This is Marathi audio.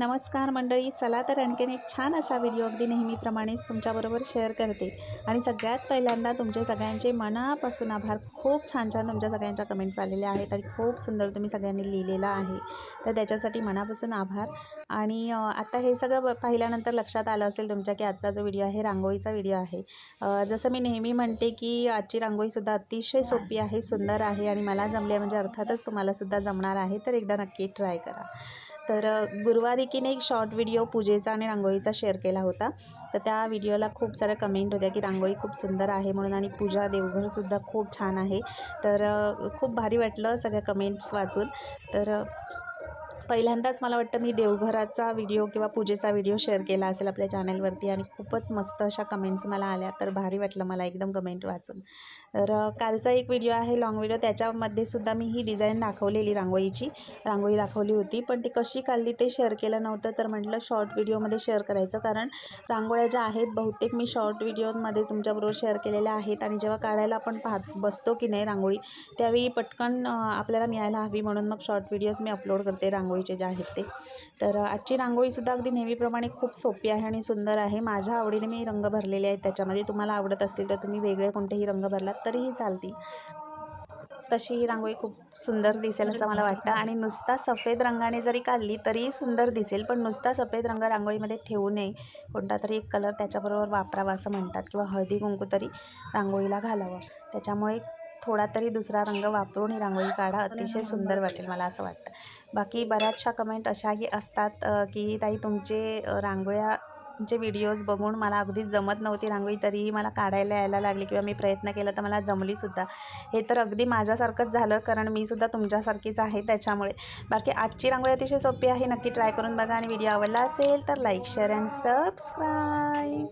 नमस्कार मंडळी चला तर आणखीन एक छान असा व्हिडिओ अगदी नेहमीप्रमाणेच तुमच्याबरोबर शेअर करते. आणि सगळ्यात पहिल्यांदा तुमचे सगळ्यांचे मनापासून आभार. खूप छान छान तुमच्या सगळ्यांच्या कमेंट्स आलेल्या आहेत आणि खूप सुंदर तुम्ही सगळ्यांनी लिहिलेलं आहे. तर त्याच्यासाठी मनापासून आभार. आणि आता हे सगळं ब- पाहिल्यानंतर लक्षात आलं असेल तुमच्या की आजचा जो व्हिडिओ आहे रांगोळीचा व्हिडिओ आहे. जसं मी नेहमी म्हणते की आजची रांगोळीसुद्धा अतिशय सोपी आहे सुंदर आहे आणि मला जमली म्हणजे अर्थातच तुम्हालासुद्धा जमणार आहे तर एकदा नक्की ट्राय करा. तर गुरुवारी की नाही एक शॉर्ट व्हिडिओ पूजेचा आणि रांगोळीचा शेअर केला होता. तर त्या व्हिडिओला खूप साऱ्या कमेंट होत्या की रांगोळी खूप सुंदर आहे म्हणून आणि पूजा देवघरसुद्धा खूप छान आहे. तर खूप भारी वाटलं सगळ्या कमेंट्स वाचून. तर पहिल्यांदाच मला वाटतं मी देवघराचा व्हिडिओ किंवा पूजेचा व्हिडिओ शेअर केला असेल आपल्या चॅनलवरती आणि खूपच मस्त अशा कमेंट्स मला आल्या. तर भारी वाटलं मला एकदम कमेंट वाचून. तर कालचा एक व्हिडिओ आहे लाँग व्हिडिओ त्याच्यामध्ये सुद्धा मी ही डिझाईन दाखवलेली रांगोळीची. रांगोळी दाखवली होती पण ती कशी काढली ते शेअर केलं नव्हतं. तर म्हटलं शॉर्ट व्हिडिओमध्ये शेअर करायचं कारण रांगोळ्या ज्या आहेत बहुतेक मी शॉर्ट व्हिडिओमध्ये तुमच्याबरोबर शेअर केलेल्या आहेत. आणि जेव्हा काढायला आपण पाहत बसतो की नाही रांगोळी त्यावेळी पटकन आपल्याला मिळायला हवी म्हणून मग शॉर्ट व्हिडिओज मी अपलोड करते रांगोळीचे जे आहेत ते. तर आजची रांगोळीसुद्धा अगदी नेहमीप्रमाणे खूप सोपी आहे आणि सुंदर आहे. माझ्या आवडीने मी रंग भरलेले आहेत त्याच्यामध्ये. तुम्हाला आवडत असतील तर तुम्ही वेगळे कोणतेही रंग भरलात तरीही चालतील तशी ही रांगोळी खूप सुंदर दिसेल असं मला वाटतं. आणि नुसता सफेद रंगाने जरी काढली तरीही सुंदर दिसेल पण नुसता सफेद रंग रांगोळीमध्ये ठेवू नये. कोणता तरी एक कलर त्याच्याबरोबर वापरावा असं म्हणतात किंवा हळदी कुंकू तरी रांगोळीला घालावं. त्याच्यामुळे थोडा तरी दुसरा रंग वापरून ही रांगोळी काढा. अतिशय सुंदर वाटेल मला असं वाटतं. बाकी बऱ्याचशा कमेंट अशाही असतात की ताई तुमचे रांगोळ्या तुमचे व्हिडिओज बघून मला अगदीच जमत नव्हती रांगोळी तरीही मला काढायला यायला लागली किंवा मी प्रयत्न केला तर मला जमलीसुद्धा हे तर अगदी माझ्यासारखंच झालं कारण मी सुद्धा तुमच्यासारखीच आहे त्याच्यामुळे. बाकी आजची रांगोळी अतिशय सोपी आहे नक्की ट्राय करून बघा आणि व्हिडिओ आवडला असेल तर लाईक शेअर अँड सबस्क्राईब